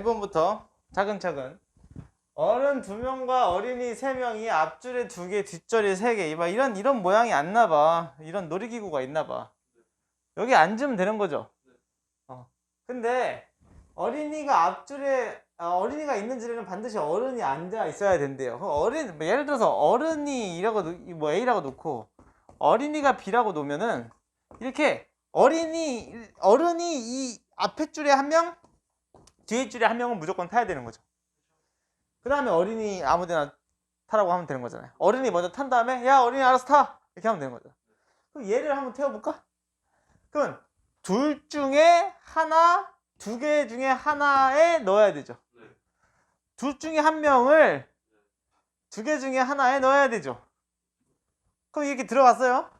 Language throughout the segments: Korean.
1번부터 차근차근. 어른 두 명과 어린이 세 명이 앞줄에 두 개, 뒷줄에 세 개. 막 이런 이런 모양이 안 나봐. 이런 놀이기구가 있나 봐. 여기 앉으면 되는 거죠. 어. 근데 어린이가 앞줄에 아, 어린이가 있는 줄에는 반드시 어른이 앉아 있어야 된대요. 어린 뭐 예를 들어서 어른이 이라고 놓- 뭐 A라고 놓고 어린이가 B라고 놓으면은 이렇게 어린이 어른이 이 앞에 줄에 한 명, 뒤에 줄에 한 명은 무조건 타야 되는 거죠. 그 다음에 어린이 아무데나 타라고 하면 되는 거잖아요. 어른이 먼저 탄 다음에 야 어린이 알아서 타 이렇게 하면 되는 거죠. 그럼 얘를 한번 태워볼까? 그러면 둘 중에 하나, 두 개 중에 하나에 넣어야 되죠. 둘 중에 한 명을 두 개 중에 하나에 넣어야 되죠. 그럼 이렇게 들어갔어요.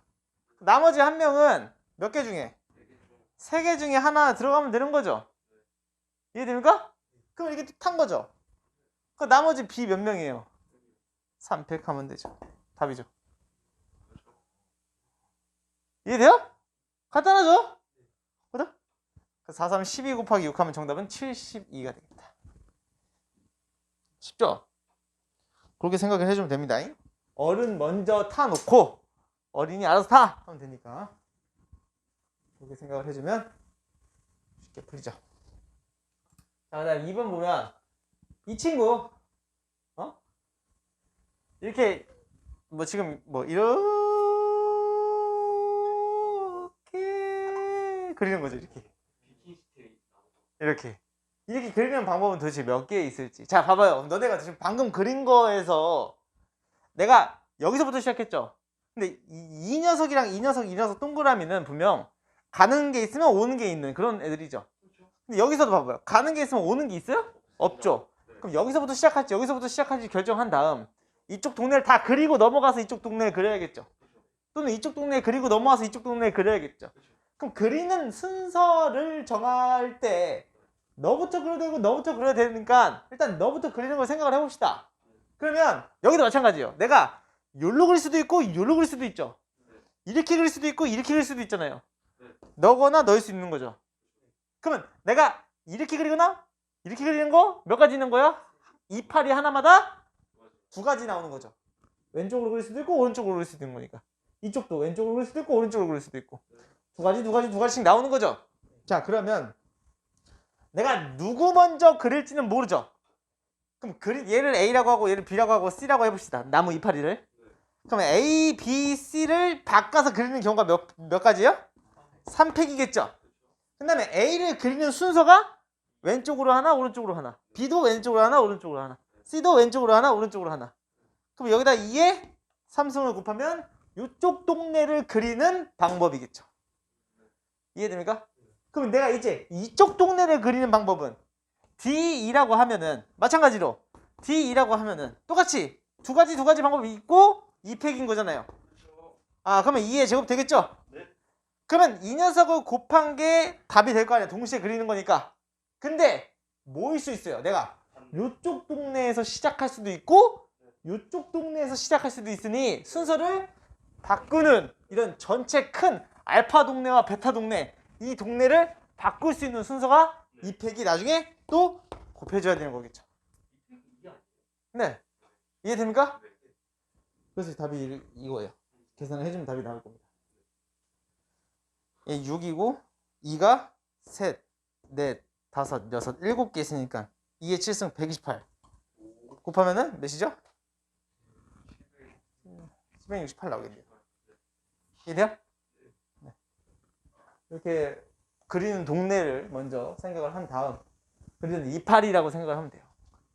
나머지 한 명은 몇 개 중에? 세 개 중에 하나 들어가면 되는 거죠. 이해됩니까? 그럼 이렇게 탄 거죠. 그 나머지 B 몇 명이에요? 3팩 하면 되죠. 답이죠. 이해돼요? 간단하죠? 그죠? 4, 3, 12 곱하기 6 하면 정답은 72가 되겠다. 쉽죠? 그렇게 생각을 해주면 됩니다. 어른 먼저 타놓고 어린이 알아서 타! 하면 되니까. 그렇게 생각을 해주면 쉽게 풀리죠. 자, 그 다음 2번 보면 이 친구, 어? 이렇게, 뭐 지금 뭐 이렇게 그리는 거죠, 이렇게. 이렇게. 이렇게 그리는 방법은 도대체 몇 개 있을지. 자, 봐봐요. 너네가 지금 방금 그린 거에서 내가 여기서부터 시작했죠. 근데 이, 이 녀석이랑 이 녀석, 이 녀석 동그라미는 분명 가는 게 있으면 오는 게 있는 그런 애들이죠. 근데 여기서도 봐봐요. 가는 게 있으면 오는 게 있어요? 없죠. 그럼 여기서부터 시작할지 여기서부터 시작할지 결정한 다음 이쪽 동네를 다 그리고 넘어가서 이쪽 동네를 그려야겠죠. 또는 이쪽 동네 그리고 넘어와서 이쪽 동네 그려야겠죠. 그럼 그리는 순서를 정할 때 너부터 그려야 되고 너부터 그려야 되니까 일단 너부터 그리는 걸 생각을 해봅시다. 그러면 여기도 마찬가지예요. 내가 요로 그릴 수도 있고 요로 그릴 수도 있죠. 이렇게 그릴 수도 있고 이렇게 그릴 수도 있잖아요. 너거나 너일 수 있는 거죠. 그러면 내가 이렇게 그리거나 이렇게 그리는 거 몇 가지 있는 거야? 이 팔이 하나마다 두 가지 나오는 거죠. 왼쪽으로 그릴 수도 있고 오른쪽으로 그릴 수도 있는 거니까. 이쪽도 왼쪽으로 그릴 수도 있고 오른쪽으로 그릴 수도 있고. 두 가지 두 가지 두 가지씩 나오는 거죠. 자 그러면 내가 누구 먼저 그릴지는 모르죠. 그럼 그리, 얘를 A라고 하고 얘를 B라고 하고 C라고 해봅시다. 나무 이파리를. 그러면 A, B, C를 바꿔서 그리는 경우가 몇, 몇 가지요? 3팩이겠죠. 그 다음에 A를 그리는 순서가 왼쪽으로 하나, 오른쪽으로 하나. B도 왼쪽으로 하나, 오른쪽으로 하나. C도 왼쪽으로 하나, 오른쪽으로 하나. 그럼 여기다 2에 삼성을 곱하면 이쪽 동네를 그리는 방법이겠죠. 이해됩니까? 그럼 내가 이제 이쪽 동네를 그리는 방법은 D2라고 하면은 마찬가지로 D2라고 하면은 똑같이 두 가지 두 가지 방법이 있고 2팩인 거잖아요. 아 그러면 2의 제곱 되겠죠? 그러면 이 녀석을 곱한 게 답이 될 거 아니야. 동시에 그리는 거니까. 근데 뭐일 수 있어요? 내가 요쪽 동네에서 시작할 수도 있고 요쪽 동네에서 시작할 수도 있으니 순서를 바꾸는 이런 전체 큰 알파 동네와 베타 동네 이 동네를 바꿀 수 있는 순서가 이 팩이 나중에 또 곱해줘야 되는 거겠죠. 네. 이해됩니까? 그래서 답이 이- 이거예요. 계산을 해주면 답이 나올 겁니다. 예, 6이고 2가 셋, 넷, 다섯, 여섯, 일곱 개 있으니까 2의 7승 128 곱하면은 몇이죠? 768 나오겠네요. 이해돼요? 네. 이렇게 그리는 동네를 먼저 생각을 한 다음 그리는 이파리라고 생각을 하면 돼요.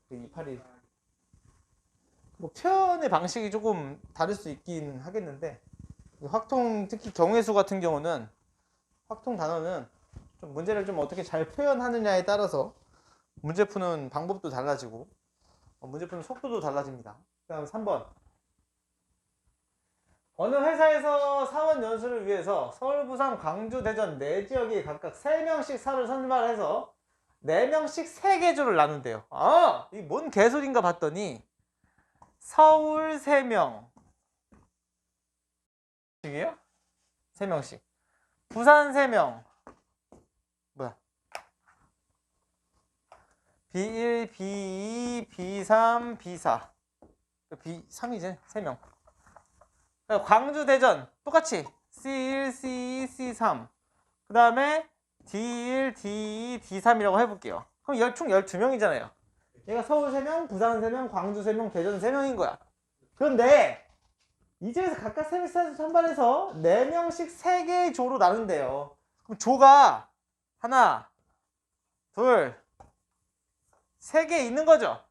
그 이파리. 뭐 표현의 방식이 조금 다를 수 있긴 하겠는데 이 확통 특히 경우의 같은 경우는 확통 단어는 좀 문제를 좀 어떻게 잘 표현하느냐에 따라서 문제 푸는 방법도 달라지고 어, 문제 푸는 속도도 달라집니다. 그다음 3번 어느 회사에서 사원 연수를 위해서 서울, 부산, 광주, 대전 네 지역이 각각 3명씩 사를 선발해서 4명씩 3개조를 나눈대요. 아, 이게 뭔 개소리인가 봤더니 서울 3명 이에요 3명씩 부산 3명 뭐야 B1, B2, B3, B4. B3이지, 3명. 광주, 대전, 똑같이. C1, C2, C3. 그 다음에 D1, D2, D3이라고 해볼게요. 그럼 열- 총 12명이잖아요. 얘가 서울 3명, 부산 3명, 광주 3명, 대전 3명인 거야. 그런데 이 중에서 각각 세미스터 선발해서 4명씩 3개의 조로 나눈대요. 그럼 조가 하나, 둘, 세 개 있는 거죠.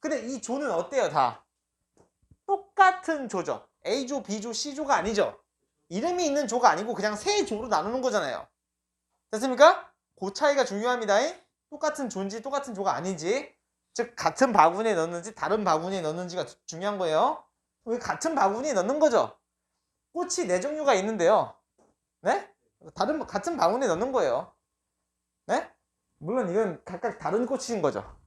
근데 이 조는 어때요, 다? 똑같은 조죠. A조, B조, C조가 아니죠. 이름이 있는 조가 아니고 그냥 세 조로 나누는 거잖아요. 됐습니까? 그 차이가 중요합니다. 똑같은 조인지 똑같은 조가 아닌지. 즉, 같은 바구니에 넣는지 다른 바구니에 넣는지가 주- 중요한 거예요. 왜 같은 바구니에 넣는 거죠? 꽃이 네 종류가 있는데요. 네? 다른, 같은 바구니에 넣는 거예요. 네? 물론 이건 각각 다른 꽃인 거죠.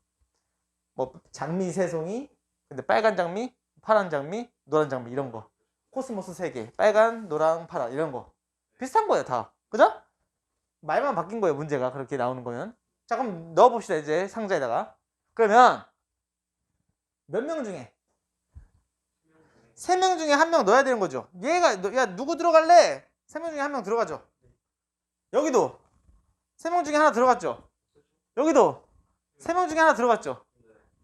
뭐 장미 세 송이, 근데 빨간 장미, 파란 장미, 노란 장미 이런 거. 코스모스 세 개, 빨간, 노랑, 파란 이런 거. 비슷한 거예요 다. 그죠? 말만 바뀐 거예요 문제가 그렇게 나오는 거는. 자 그럼 넣어봅시다 이제 상자에다가. 그러면 몇 명 중에 세 명 중에 한 명 넣어야 되는 거죠. 얘가 너- 야 누구 들어갈래? 세 명 중에 한 명 들어가죠. 여기도 세 명 중에 하나 들어갔죠. 여기도 세 명 중에 하나 들어갔죠.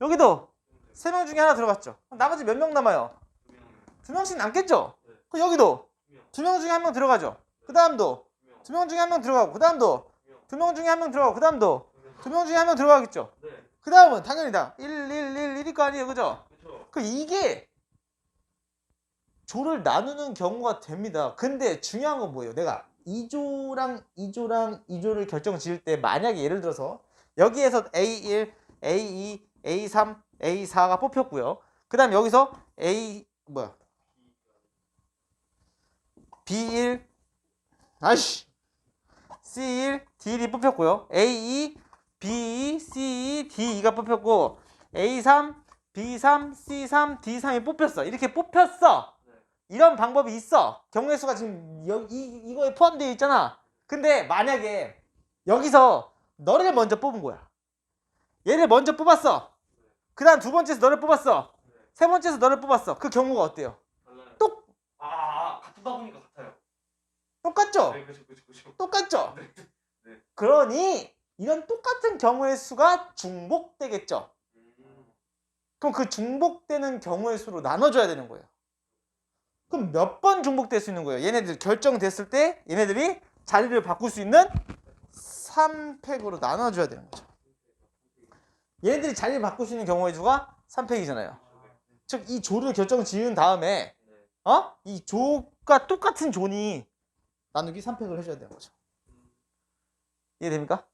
여기도 세 명 중에 하나 들어갔죠. 나머지 몇 명 남아요? 두 명씩 남겠죠. 그럼 여기도 두 명 중에 한 명 들어가죠. 그 다음도 두 명 중에 한 명 들어가고 그 다음도 두 명 중에 한 명 들어가고 그 다음도 두 명 중에 한 명 들어가겠죠. 그 다음은 당연히 다 1, 1, 1, 1일 거 아니에요. 그죠? 그 이게 조를 나누는 경우가 됩니다. 근데 중요한 건 뭐예요? 내가 2조랑 2조랑 2조를 결정 지을 때 만약에 예를 들어서 여기에서 A1, A2, A3, A4가 뽑혔고요. 그 다음 여기서 A 뭐야? B1 아이씨 C1, D1이 뽑혔고요. A2, B2, C2, D2가 뽑혔고 A3, B3, C3, D3이 뽑혔어. 이렇게 뽑혔어. 이런 방법이 있어. 경우의 수가 지금 여, 이, 이거에 포함되어 있잖아. 근데 만약에 여기서 너를 먼저 뽑은 거야. 얘를 먼저 뽑았어. 그 다음 두 번째에서 너를 뽑았어. 세 번째에서 너를 뽑았어. 그 경우가 어때요? 똑, 아, 같은 바구니가 같아요. 똑같죠? 네, 그죠, 그죠, 그죠. 똑같죠? 네. 네. 그러니 이런 똑같은 경우의 수가 중복되겠죠. 음, 그럼 그 중복되는 경우의 수로 나눠줘야 되는 거예요. 그럼 몇 번 중복될 수 있는 거예요? 얘네들 결정됐을 때 얘네들이 자리를 바꿀 수 있는 3팩으로 나눠줘야 되는 거죠. 얘네들이 자리를 바꿀 수 있는 경우의 수가 3팩이잖아요. 즉 이 조를 결정 지은 다음에 네. 어? 이 조가 똑같은 조니 나누기 3팩을 해줘야 되는 거죠. 이해됩니까?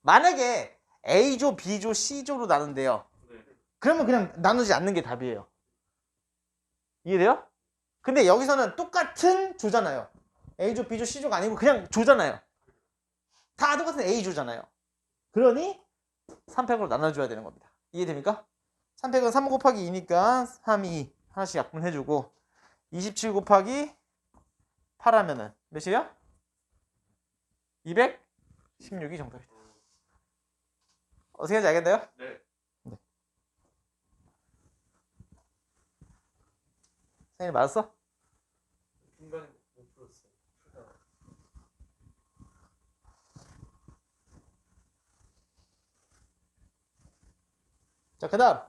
만약에 A조, B조, C조로 나눈대요. 네. 그러면 그냥 나누지 않는 게 답이에요. 이해돼요? 근데 여기서는 똑같은 조잖아요. A조, B조, C조가 아니고 그냥 조잖아요. 다 똑같은 A조잖아요. 그러니 3팩으로 나눠줘야 되는 겁니다. 이해됩니까? 3팩은 3 곱하기 2니까 3, 2 하나씩 약분해주고 27 곱하기 8 하면은 몇이에요? 216이 정답이다. 어떻게 하는지 알겠나요? 네. 선생님 맞았어? 중간에 못 풀었어요. 풀다가. 자, 그 다음.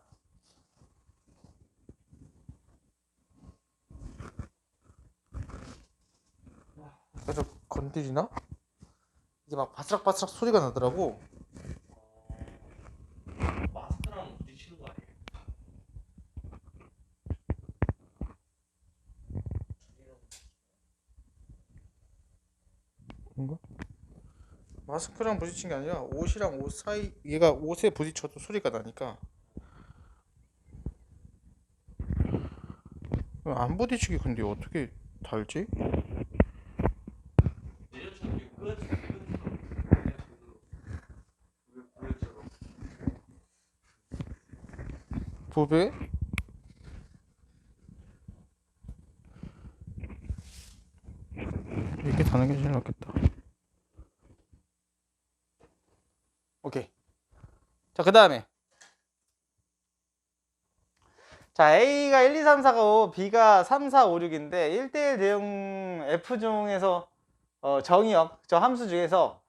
계속 건드리나? 이게 막 바스락바스락 소리가 나더라고. 어, 마스크랑 부딪히는 거 아니에요? 뭔가? 마스크랑 부딪힌 게 아니라 옷이랑 옷 사이 얘가 옷에 부딪혀도 소리가 나니까 안 부딪히게 근데 어떻게 달지? 부배? 이렇게 다는 게 제일 낫겠다. 오케이. 그 다음에. 자, A가 1, 2, 3, 4가 5, B가 3, 4, 5, 6인데 1대1 대응 F 중에서 어, 정의역, 저 함수 중에서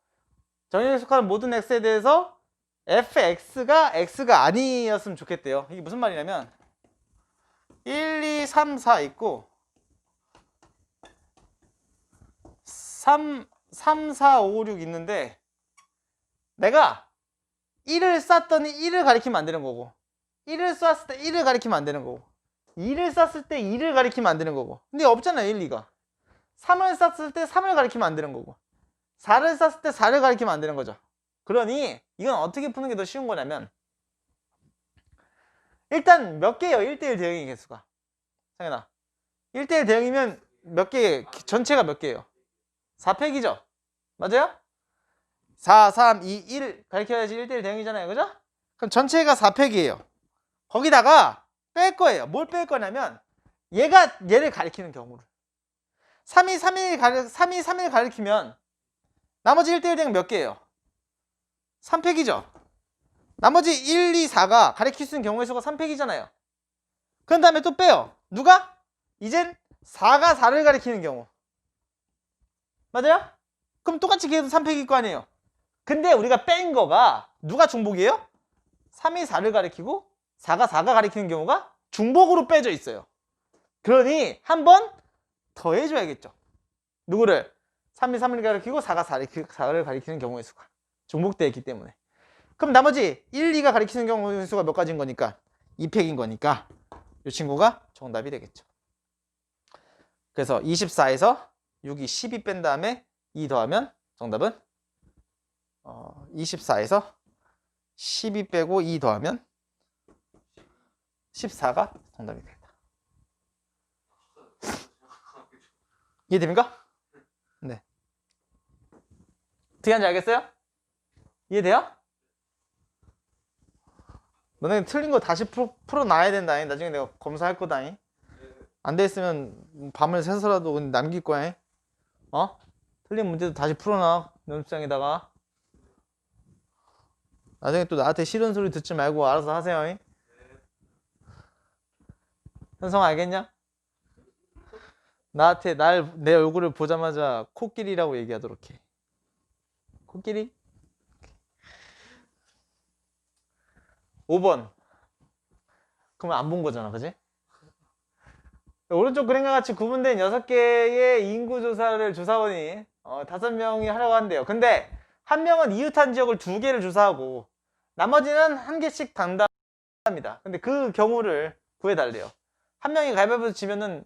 정의역에 속하는 모든 x에 대해서 fx가 x가 아니었으면 좋겠대요. 이게 무슨 말이냐면 1, 2, 3, 4 있고 3, 3, 4, 5, 6 있는데 내가 1을 쌌더니 1을 가리키면 안 되는 거고. 1을 쐈을 때 1을 가리키면 안 되는 거고. 2를 쐈을 때 2를 가리키면 안 되는 거고. 근데 없잖아요 1, 2가. 3을 쐈을 때 3을 가리키면 안 되는 거고. 4를 쐈을 때 4를 가리키면 안 되는 거죠. 그러니 이건 어떻게 푸는 게 더 쉬운 거냐면 일단 몇 개예요? 1대1 대응의 개수가. 상현아 1대1 대응이면 몇 개, 전체가 몇 개예요? 4팩이죠? 맞아요? 4, 3, 2, 1 가리켜야지 1대1 대응이잖아요. 그죠? 그럼 전체가 4팩이에요. 거기다가 뺄 거예요. 뭘 뺄 거냐면 얘가 얘를 가리키는 경우를 3이 3일 가리 3이 3일 가리키면 나머지 1대1 대응 몇 개예요? 3팩이죠? 나머지 1, 2, 4가 가리킬 수 있는 경우의 수가 3팩이잖아요. 그런 다음에 또 빼요. 누가? 이젠 4가 4를 가리키는 경우. 맞아요? 그럼 똑같이 걔도 3팩일 거 아니에요. 근데 우리가 뺀 거가 누가 중복이에요? 3이 4를 가리키고 4가 4가 가리키는 경우가 중복으로 빼져 있어요. 그러니 한 번 더 해줘야겠죠. 누구를? 3이 3을 가리키고 4가 4를 가리키는 경우의 수가 중복되어 있기 때문에. 그럼 나머지 1, 2가 가리키는 경우의 수가 몇 가지인 거니까 2팩인 거니까 이 친구가 정답이 되겠죠. 그래서 24에서 6이 12 뺀 다음에 2 더하면 정답은 어, 24에서 12 빼고 2 더하면 14가 정답이 됩니다. 이해됩니까? 네. 어떻게 하는지 알겠어요? 이해돼요? 너네 틀린 거 다시 풀어, 풀어놔야 된다. 나중에 내가 검사할 거다. 안돼 있으면 밤을 새서라도 남길 거야. 어? 틀린 문제도 다시 풀어놔. 연습장에다가. 나중에 또 나한테 싫은 소리 듣지 말고 알아서 하세요. 현성 알겠냐? 나한테 날 내 얼굴을 보자마자 코끼리라고 얘기하도록 해. 코끼리? 5번. 그러면 안 본 거잖아, 그지? 오른쪽 그림과 같이 구분된 6개의 인구조사를 조사원이 어, 5명이 하려고 한대요. 근데 한 명은 이웃한 지역을 두 개를 조사하고 나머지는 한 개씩 담당합니다. 근데 그 경우를 구해달래요. 한 명이 가위바위보 지면은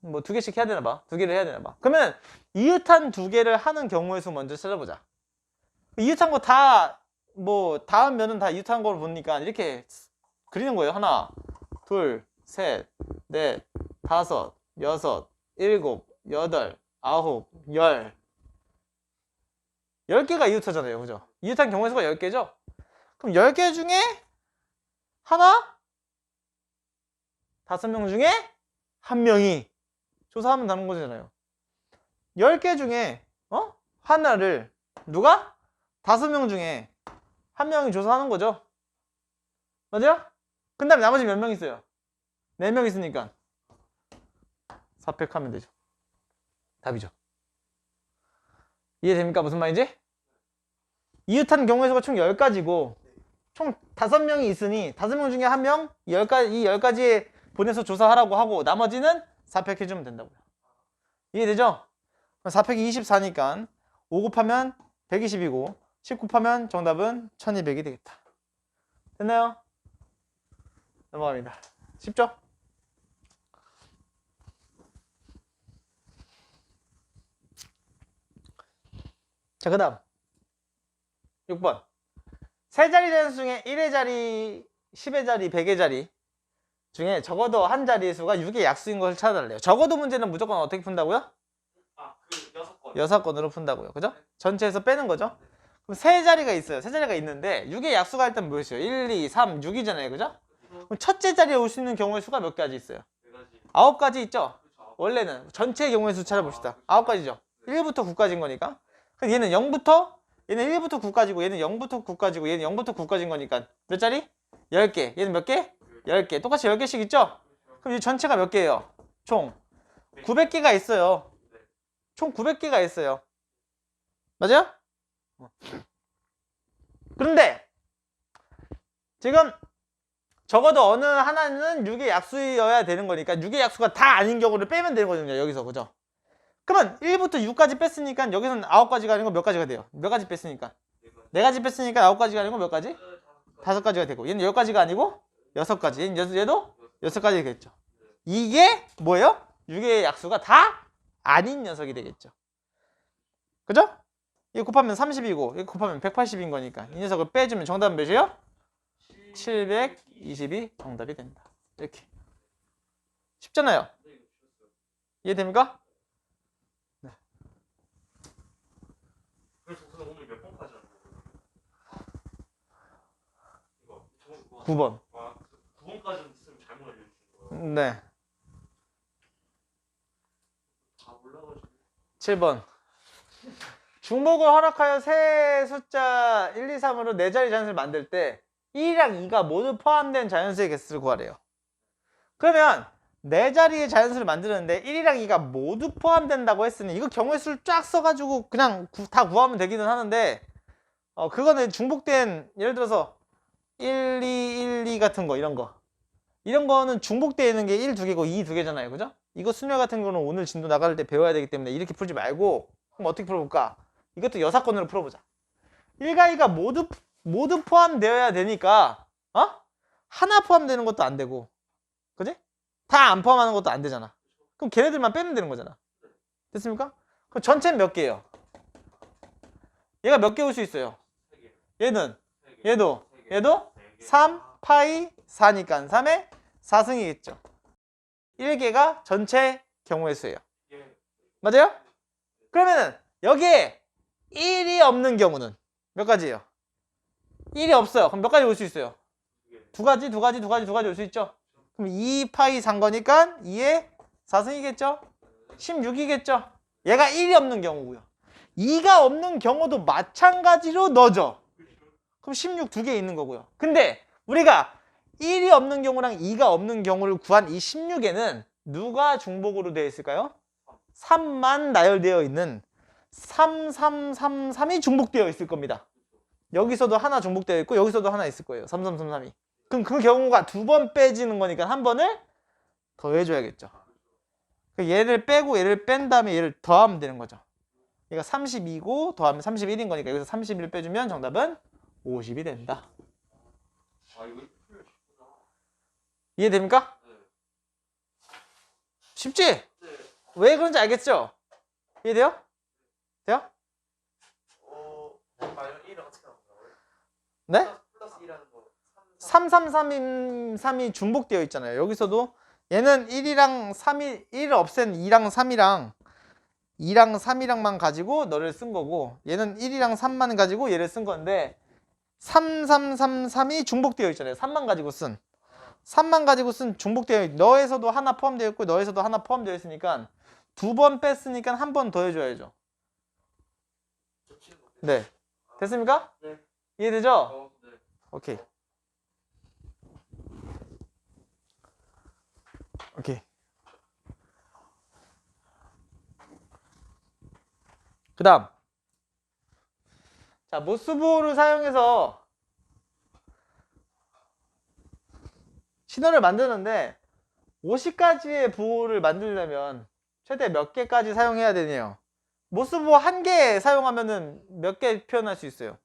뭐 두 개씩 해야 되나 봐. 두 개를 해야 되나 봐. 그러면 이웃한 두 개를 하는 경우의 수 먼저 찾아보자. 이웃한 거 다 뭐 다음 면은 다 이웃한 걸 보니까 이렇게 그리는 거예요. 하나, 둘, 셋, 넷, 다섯, 여섯, 일곱, 여덟, 아홉, 열. 열 개가 이웃하잖아요. 그죠? 이웃한 경우의 수가 열 개죠? 그럼 열개 중에 하나? 다섯 명 중에 한 명이 조사하면 되는 거잖아요. 열개 중에 어? 하나를 누가? 다섯 명 중에 한 명이 조사하는 거죠. 맞아요? 그 다음에 나머지 몇 명 있어요? 네명 있으니까 4팩 하면 되죠. 답이죠. 이해됩니까? 무슨 말인지? 이웃한 경우의 수가 총 10가지고 총 5명이 있으니 5명 중에 한 명, 10가지, 이 10가지에 보내서 조사하라고 하고 나머지는 4팩 해주면 된다고요. 이해되죠? 4팩이 24니까 5 곱하면 120이고 10 곱하면 정답은 1200이 되겠다. 됐나요? 넘어갑니다. 쉽죠? 자, 그 다음 6번 세 자리 단수 중에 1의 자리, 10의 자리, 100의 자리 중에 적어도 한 자리 수가 6의 약수인 것을 찾아달래요. 적어도 문제는 무조건 어떻게 푼다고요? 아그 여섯 건. 여섯 건으로 푼다고요. 그죠? 전체에서 빼는 거죠? 그럼 세 자리가 있어요. 세 자리가 있는데 6의 약수가 일단 무엇이에요? 1, 2, 3, 6이잖아요. 그죠? 그럼 첫째 자리에 올 수 있는 경우의 수가 몇 가지 있어요? 네 가지. 아홉 가지 있죠? 그렇죠. 원래는 전체 경우의 수 찾아봅시다. 아홉 가지죠. 1부터 9까지인 거니까. 그럼 얘는 0부터 얘는 1부터 9까지고 얘는 0부터 9까지고 얘는 0부터 9까지인 거니까 몇 자리? 10개. 얘는 몇 개? 10개. 똑같이 10개씩 있죠? 그럼 이 전체가 몇 개예요? 총 900개가 있어요. 총 900개가 있어요. 맞아요? 어. 그런데 지금 적어도 어느 하나는 6의 약수여야 되는 거니까 6의 약수가 다 아닌 경우를 빼면 되는 거거든요. 여기서 그죠? 그러면 1부터 6까지 뺐으니까 여기서는 9가지가 아니고 몇 가지가 돼요? 몇 가지 뺐으니까? 네 가지 뺐으니까 9가지가 아니고 몇 가지? 다섯 가지가 되고 얘는 10가지가 아니고 여섯 가지 얘는 여- 얘도 여섯 가지 되겠죠. 이게 뭐예요? 6의 약수가 다 아닌 녀석이 되겠죠. 그죠? 이거 곱하면 30이고 이거 곱하면 180인 거니까 이 녀석을 빼주면 정답은 몇이에요? 722 정답이 된다. 이렇게 쉽잖아요. 이해됩니까? 그래서 우선 오늘 몇 번까지 하는 거예요? 이거 저거 9번. 아, 9번까지는 쓰면 잘못 알려주신 거예요. 네. 다 몰라가지고 7번. 중복을 허락하여 세 숫자 1, 2, 3으로 네 자리 자연수를 만들 때 1이랑 2가 모두 포함된 자연수의 개수를 구하래요. 그러면 네 자리의 자연수를 만드는데 1이랑 2가 모두 포함된다고 했으니 이거 경우의 수를 쫙 써가지고 그냥 구- 다 구하면 되기는 하는데 어 그거는 중복된 예를 들어서 1, 2, 1, 2 같은 거 이런 거 이런 거는 중복되어 있는 게 1, 2개고 2, 2개잖아요. 그죠? 이거 수녀 같은 거는 오늘 진도 나갈 때 배워야 되기 때문에 이렇게 풀지 말고 그럼 어떻게 풀어볼까? 이것도 여사건으로 풀어보자. 1과 2가 모두 모두 포함되어야 되니까 어? 하나 포함되는 것도 안 되고 그지? 다 안 포함하는 것도 안 되잖아. 그럼 걔네들만 빼면 되는 거잖아. 됐습니까? 그럼 전체는 몇 개예요? 얘가 몇 개 올 수 있어요? 얘는 얘도 얘도 네 개. 3 파이 4니까 3의 4승이겠죠. 1개가 전체 경우의 수예요. 예. 맞아요? 그러면은 여기에 1이 없는 경우는 몇 가지예요? 1이 없어요. 그럼 몇 가지 올 수 있어요? 두 가지, 두 가지, 두 가지, 두 가지 올 수 있죠? 그럼 2 파이 산 거니까 2의 4승이겠죠? 16이겠죠? 얘가 1이 없는 경우고요. 2가 없는 경우도 마찬가지로 넣어줘. 그럼 16 두 개 있는 거고요. 근데 우리가 1이 없는 경우랑 2가 없는 경우를 구한 이 16에는 누가 중복으로 되어 있을까요? 3만 나열되어 있는 3333이 중복되어 있을 겁니다. 여기서도 하나 중복되어 있고 여기서도 하나 있을 거예요. 3333이. 그럼 그 경우가 두 번 빼지는 거니까 한 번을 더해줘야겠죠. 그 얘를 빼고 얘를 뺀 다음에 얘를 더하면 되는 거죠. 얘가 32고 더하면 31인 거니까 여기서 31을 빼주면 정답은 50이 된다. 아. 이해됩니까? 네. 쉽지? 네. 왜 그런지 알겠죠? 이해돼요? 돼요? 어, 과연 1은 어떻게 나온다고요? 네? 플러스 2라는 거. 3333이 중복되어 있잖아요. 여기서도 얘는 1이랑 3이 1을 없앤 2랑 3이랑 2랑 3이랑만 가지고 너를 쓴 거고 얘는 1이랑 3만 가지고 얘를 쓴 건데 3333이 중복되어 있잖아요. 3만 가지고 쓴 3만 가지고 쓴 중복되어 있 너에서도 하나 포함되어 있고 너에서도 하나 포함되어 있으니까 두 번 뺐으니까 한 번 더 해줘야죠. 네. 됐습니까? 네. 이해되죠? 어, 네. 오케이. 오케이. 그 다음. 자, 모스보를 사용해서 신호를 만드는데 50가지의 부호를 만들려면 최대 몇 개까지 사용해야 되네요. 모스보 한개 사용하면은 몇개 표현할 수 있어요?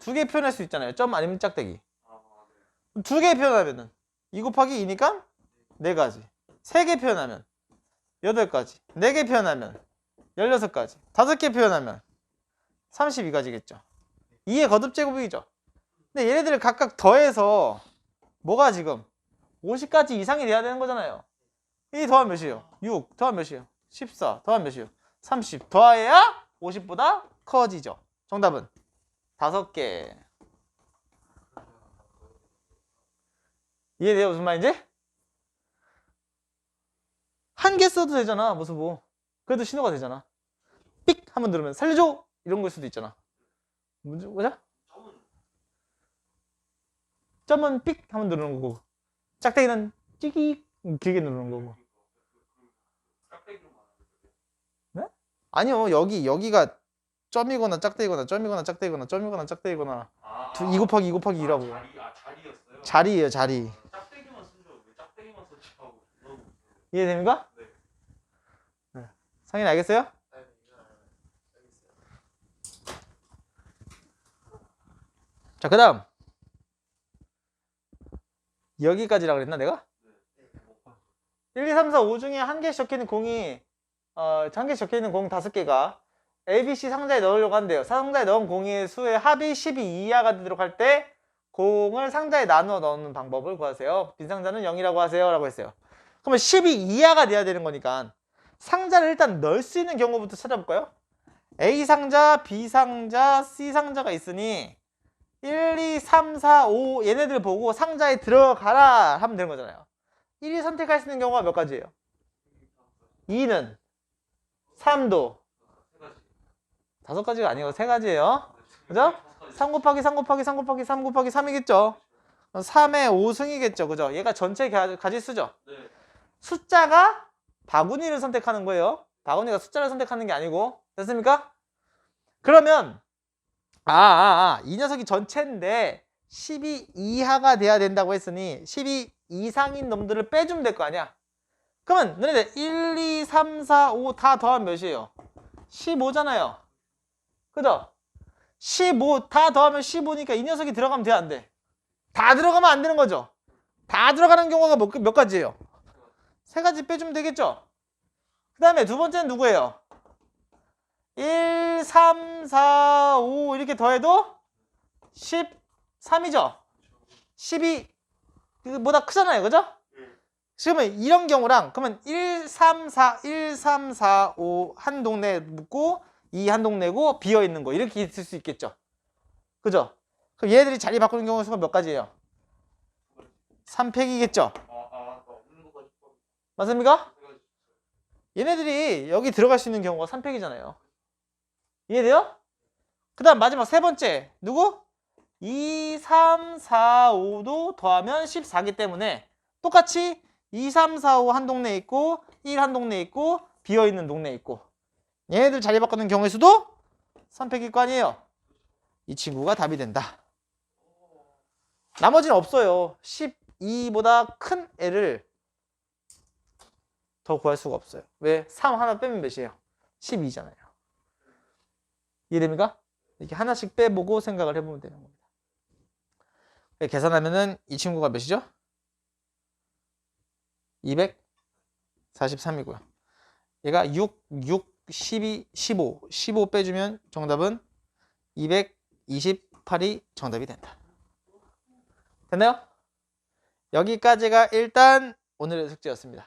두 개 표현할 수 있잖아요. 점 아니면 짝대기. 두 개 표현하면 은 2 곱하기 2니까 네 가지. 세 개 표현하면 여덟 가지. 네 개 표현하면 16가지. 다섯 개 표현하면 32가지겠죠. 2의 거듭 제곱이죠. 근데 얘네들을 각각 더해서 뭐가 지금 50가지 이상이 돼야 되는 거잖아요. 2 더하면 몇이에요? 6 더하면 몇이에요? 14 더하면 몇이에요? 30 더해야 50보다 커지죠. 정답은 다섯 개. 이해돼요 무슨 말인지? 한 개 써도 되잖아 모습 보 그래도 신호가 되잖아 삑 한번 누르면 살려줘 이런 걸 수도 있잖아 뭐죠? 뭐죠? 점은 삑 하면 누르는 거고 짝대기는 찌기 길게 누르는 거고 거예요. 아니요 여기 여기가 점이거나 짝대기거나 점이거나 짝대기거나 점이거나 짝대기거나 아, 두, 2 곱하기 2 곱하기 2라고 자리, 아 자리였어요. 자리예요 자리 짝대기만 쓰죠. 왜 짝대기만 썼지 하고 이해됩니까? 네. 네. 상인 알겠어요? 아, 네, 이거 알겠어요. 자 그 다음 여기까지라 그랬나 내가? 네. 1, 2, 3, 4, 5 중에 한 개씩 적혀있는 공이 어, 한 개씩 적혀있는 공 다섯 개가 A, B, C 상자에 넣으려고 한대요. 상자에 넣은 공의 수의 합이 12 이하가 되도록 할 때 공을 상자에 나누어 넣는 방법을 구하세요. 빈 상자는 0이라고 하세요. 라고 했어요. 그러면 12 이하가 돼야 되는 거니까 상자를 일단 넣을 수 있는 경우부터 찾아볼까요? A 상자, B 상자, C 상자가 있으니 1, 2, 3, 4, 5 얘네들 보고 상자에 들어가라 하면 되는 거잖아요. 1위 선택할 수 있는 경우가 몇 가지예요? 2는 3도 세 가지. 다섯 가지가 아니고 세 가지예요. 그죠? 3 곱하기 3 곱하기 3 곱하기 3 곱하기 3이겠죠. 3의 5승이겠죠. 그죠? 얘가 전체 가- 가지수죠. 네. 숫자가 바구니를 선택하는 거예요. 바구니가 숫자를 선택하는 게 아니고 됐습니까? 그러면 아, 아, 아, 이 녀석이 전체인데 12 이하가 돼야 된다고 했으니 12 이상인 놈들을 빼주면 될 거 아니야. 그러면 너네들 1, 2, 3, 4, 5 다 더하면 몇이에요? 15잖아요. 그죠? 15 다 더하면 15니까 이 녀석이 들어가면 돼, 안 돼? 다 들어가면 안 되는 거죠. 다 들어가는 경우가 몇, 몇 가지예요? 세 가지 빼주면 되겠죠? 그 다음에 두 번째는 누구예요? 1, 3, 4, 5 이렇게 더해도 13이죠? 12 보다 크잖아요. 그죠? 그러면 이런 경우랑 그러면 1, 3, 4, 1, 3, 4, 5 한 동네 묻고 2한 동네고 비어 있는 거 이렇게 있을 수 있겠죠. 그죠? 그럼 얘들이 자리 바꾸는 경우 수가 몇 가지예요? 3팩이겠죠. 아, 아, 아까 없는 것까지 포함. 맞습니까? 얘네들이 여기 들어갈 수 있는 경우가 3팩이잖아요. 이해돼요? 그 다음 마지막 세 번째 누구? 2, 3, 4, 5도 더하면 14기 때문에 똑같이 2, 3, 4, 5 한 동네에 있고 1 한 동네에 있고 비어있는 동네에 있고 얘네들 자리 바꾸는 경우의 수도 3팩일 거 아니에요. 이 친구가 답이 된다. 나머지는 없어요. 12보다 큰 애를 더 구할 수가 없어요. 왜? 3 하나 빼면 몇이에요? 12잖아요. 이해됩니까? 이렇게 하나씩 빼보고 생각을 해보면 되는 겁니다. 네, 계산하면은 이 친구가 몇이죠? 243이고요. 얘가 6, 6, 12, 15, 15 빼주면 정답은 228이 정답이 된다. 됐나요? 여기까지가 일단 오늘의 숙제였습니다.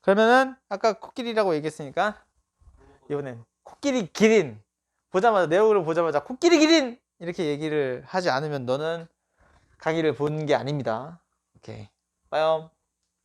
그러면은 아까 코끼리라고 얘기했으니까 이번엔 코끼리 기린 보자마자 내 얼굴을 보자마자 코끼리 기린 이렇게 얘기를 하지 않으면 너는 강의를 본 게 아닙니다. 오케이. 빠염.